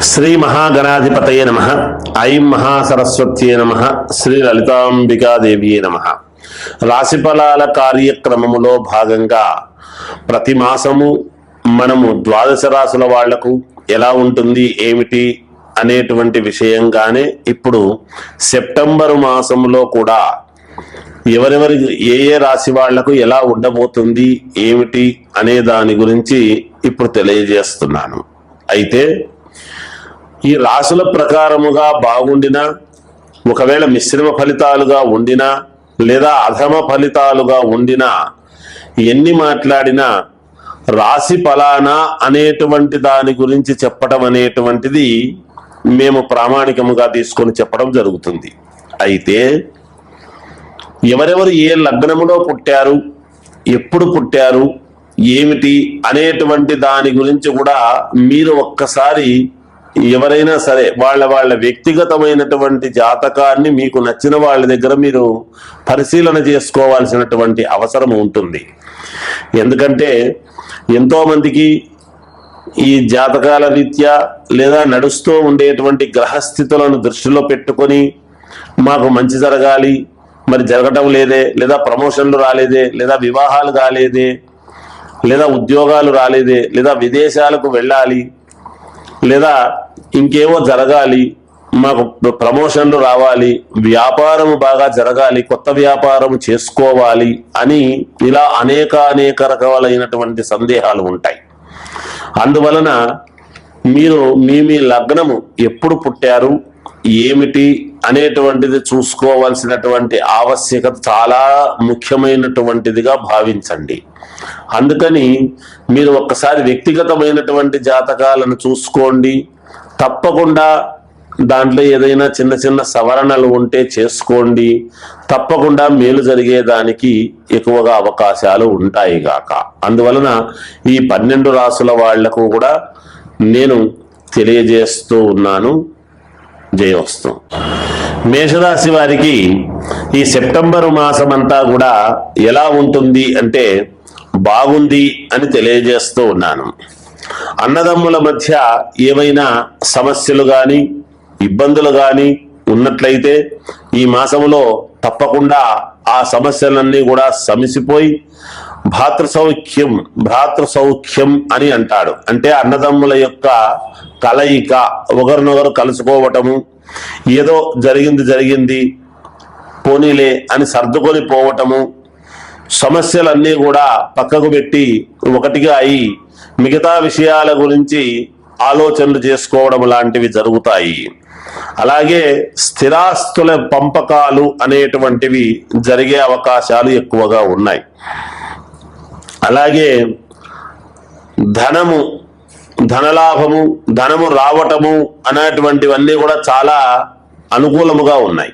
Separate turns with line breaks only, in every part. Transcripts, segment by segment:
శ్రీ మహాగణాధిపతయ నమ. ఐం మహాసరస్వత్యే నమ. శ్రీ లలితాంబికాదేవియే నమ. రాశిఫలాల కార్యక్రమములో భాగంగా ప్రతి మాసము మనము ద్వాదశ రాశుల వాళ్ళకు ఎలా ఉంటుంది ఏమిటి అనేటువంటి విషయంగానే ఇప్పుడు సెప్టెంబరు మాసంలో కూడా ఎవరెవరి ఏ ఏ రాశి వాళ్ళకు ఎలా ఉండబోతుంది ఏమిటి అనే దాని గురించి ఇప్పుడు తెలియజేస్తున్నాను. అయితే ఈ రాశుల ప్రకారముగా బాగుండినా ఒకవేళ మిశ్రమ ఫలితాలుగా ఉండినా లేదా అధమ ఫలితాలుగా ఉండినా ఎన్ని మాట్లాడినా రాశి ఫలానా అనేటువంటి దాని గురించి చెప్పడం అనేటువంటిది మేము ప్రామాణికముగా తీసుకొని చెప్పడం జరుగుతుంది. అయితే ఎవరెవరు ఏ లగ్నములో పుట్టారు ఎప్పుడు పుట్టారు ఏమిటి అనేటువంటి దాని గురించి కూడా మీరు ఒక్కసారి ఎవరైనా సరే వాళ్ళ వాళ్ళ వ్యక్తిగతమైనటువంటి జాతకాన్ని మీకు నచ్చిన వాళ్ళ దగ్గర మీరు పరిశీలన చేసుకోవాల్సినటువంటి అవసరం ఉంటుంది. ఎందుకంటే ఎంతోమందికి ఈ జాతకాల రీత్యా లేదా నడుస్తూ ఉండేటువంటి గ్రహస్థితులను దృష్టిలో పెట్టుకొని మాకు మంచి జరగాలి మరి జరగటం లేదే లేదా ప్రమోషన్లు రాలేదే లేదా వివాహాలు కాలేదే లేదా ఉద్యోగాలు రాలేదే లేదా విదేశాలకు వెళ్ళాలి లేదా ఇంకేవో జరగాలి మాకు ప్రమోషన్లు రావాలి వ్యాపారం బాగా జరగాలి కొత్త వ్యాపారం చేసుకోవాలి అని ఇలా అనేక అనేక రకాలైనటువంటి సందేహాలు ఉంటాయి. అందువలన మీరు మీ మీ లగ్నము ఎప్పుడు పుట్టారు ఏమిటి అనేటువంటిది చూసుకోవాల్సినటువంటి ఆవశ్యకత చాలా ముఖ్యమైనటువంటిదిగా భావించండి. అందుకని మీరు ఒక్కసారి వ్యక్తిగతమైనటువంటి జాతకాలను చూసుకోండి తప్పకుండా దాంట్లో ఏదైనా చిన్న చిన్న సవరణలు ఉంటే చేసుకోండి. తప్పకుండా మేలు జరిగేదానికి ఎక్కువగా అవకాశాలు ఉంటాయి గాక. అందువలన ఈ పన్నెండు రాసుల వాళ్ళకు కూడా నేను తెలియజేస్తూ ఉన్నాను. జయవస్తు మేషరాశి వారికి ఈ సెప్టెంబర్ మాసం అంతా కూడా ఎలా ఉంటుంది అంటే బాగుంది అని తెలియజేస్తూ ఉన్నాను. అన్నదమ్ముల మధ్య ఏమైనా సమస్యలు కానీ ఇబ్బందులు కానీ ఉన్నట్లయితే ఈ మాసంలో తప్పకుండా ఆ సమస్యలన్నీ కూడా సమిసిపోయి భాతృ సౌఖ్యం భ్రాతృ సౌఖ్యం అని అంటాడు. అంటే అన్నదమ్ముల యొక్క కలయిక ఒకరినొకరు కలుసుకోవటము ఏదో జరిగింది జరిగింది పోనీలే అని సర్దుకొని పోవటము సమస్యలన్నీ కూడా పక్కకు పెట్టి ఒకటిగా అయి మిగతా విషయాల గురించి ఆలోచనలు చేసుకోవడం లాంటివి జరుగుతాయి. అలాగే స్థిరాస్తుల పంపకాలు అనేటువంటివి జరిగే అవకాశాలు ఎక్కువగా ఉన్నాయి. అలాగే ధనము ధనలాభము ధనము రావటము అనేటువంటివన్నీ కూడా చాలా అనుకూలముగా ఉన్నాయి.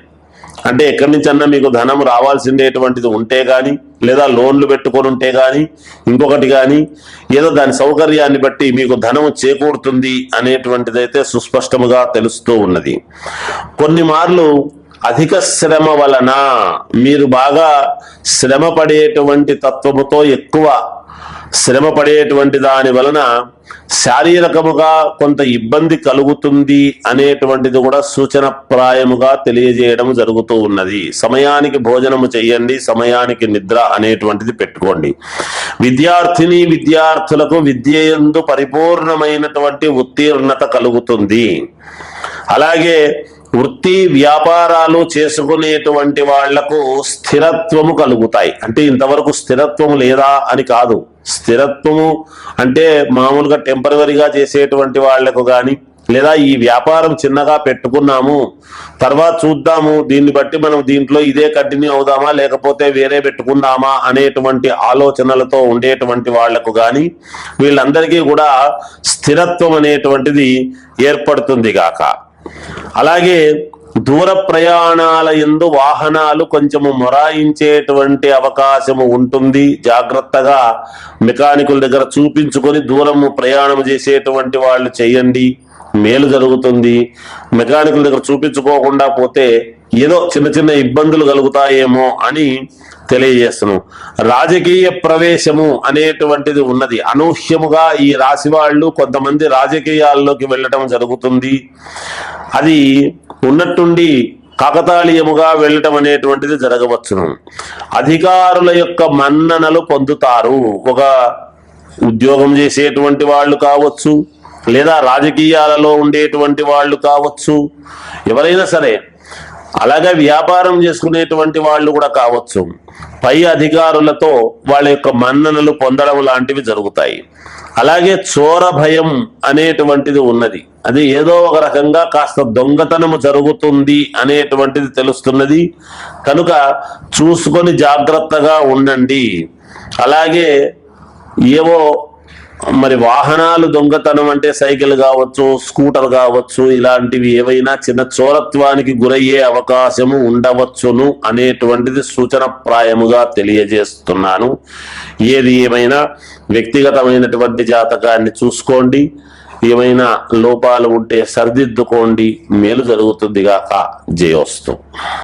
అంటే ఎక్కడి నుంచి అన్నా మీకు ధనం రావాల్సిందేటువంటిది ఉంటే కానీ లేదా లోన్లు పెట్టుకొని ఉంటే కానీ ఇంకొకటి కానీ ఏదో దాని సౌకర్యాన్ని బట్టి మీకు ధనం చేకూరుతుంది అనేటువంటిదైతే సుస్పష్టముగా తెలుస్తూ ఉన్నది. కొన్ని మార్లు అధిక శ్రమ వలన మీరు బాగా శ్రమ పడేటువంటి తత్వముతో ఎక్కువ శ్రమ పడేటువంటి దాని వలన శారీరకముగా కొంత ఇబ్బంది కలుగుతుంది అనేటువంటిది కూడా సూచన ప్రాయముగా తెలియజేయడం జరుగుతూ ఉన్నది. సమయానికి భోజనము చేయండి సమయానికి నిద్ర అనేటువంటిది పెట్టుకోండి. విద్యార్థిని విద్యార్థులకు విద్యయందు పరిపూర్ణమైనటువంటి ఉత్తీర్ణత కలుగుతుంది. అలాగే వృత్తి వ్యాపారాలు చేసుకునేటువంటి వాళ్ళకు స్థిరత్వము కలుగుతాయి. అంటే ఇంతవరకు స్థిరత్వము లేదా అని కాదు. స్థిరత్వము అంటే మామూలుగా టెంపరవరీగా చేసేటువంటి వాళ్ళకు కానీ లేదా ఈ వ్యాపారం చిన్నగా పెట్టుకున్నాము తర్వాత చూద్దాము దీన్ని బట్టి మనం దీంట్లో ఇదే కంటిన్యూ అవుదామా లేకపోతే వేరే పెట్టుకుందామా అనేటువంటి ఆలోచనలతో ఉండేటువంటి వాళ్ళకు కానీ వీళ్ళందరికీ కూడా స్థిరత్వం అనేటువంటిది ఏర్పడుతుంది గాక. అలాగే దూర ప్రయాణాల ఎందు వాహనాలు కొంచెము మొరాయించేటువంటి అవకాశము ఉంటుంది. జాగ్రత్తగా మెకానికుల దగ్గర చూపించుకొని దూరము ప్రయాణం చేసేటువంటి వాళ్ళు చేయండి. మేలు జరుగుతుంది. మెకానికుల దగ్గర చూపించుకోకుండా పోతే ఏదో చిన్న చిన్న ఇబ్బందులు కలుగుతాయేమో అని తెలియజేస్తున్నాం. రాజకీయ ప్రవేశము అనేటువంటిది ఉన్నది. అనూహ్యముగా ఈ రాశి వాళ్ళు కొంతమంది రాజకీయాల్లోకి వెళ్ళటం జరుగుతుంది. అది ఉన్నట్టుండి కాకతాళీయముగా వెళ్ళటం అనేటువంటిది జరగవచ్చును. అధికారుల యొక్క మన్ననలు పొందుతారు. ఒక ఉద్యోగం చేసేటువంటి వాళ్ళు కావచ్చు లేదా రాజకీయాలలో ఉండేటువంటి వాళ్ళు కావచ్చు ఎవరైనా సరే అలాగే వ్యాపారం చేసుకునేటువంటి వాళ్ళు కూడా కావచ్చు. పై అధికారులతో వాళ్ళ యొక్క మన్ననలు పొందడం లాంటివి జరుగుతాయి. అలాగే చోర భయం అనేటువంటిది ఉన్నది. అది ఏదో ఒక రకంగా కాస్త దొంగతనము జరుగుతుంది అనేటువంటిది తెలుస్తున్నది. కనుక చూసుకొని జాగ్రత్తగా ఉండండి. అలాగే ఏవో మరి వాహనాలు దొంగతనం అంటే సైకిల్ కావచ్చు స్కూటర్ కావచ్చు ఇలాంటివి ఏవైనా చిన్న చోరత్వానికి గురయ్యే అవకాశము ఉండవచ్చును అనేటువంటిది సూచన ప్రాయముగా తెలియజేస్తున్నాను. ఏది ఏమైనా వ్యక్తిగతమైనటువంటి జాతకాన్ని చూసుకోండి. ఏమైనా లోపాలు ఉంటే సరిదిద్దుకోండి. మేలు జరుగుతుంది గాక జయోస్తు.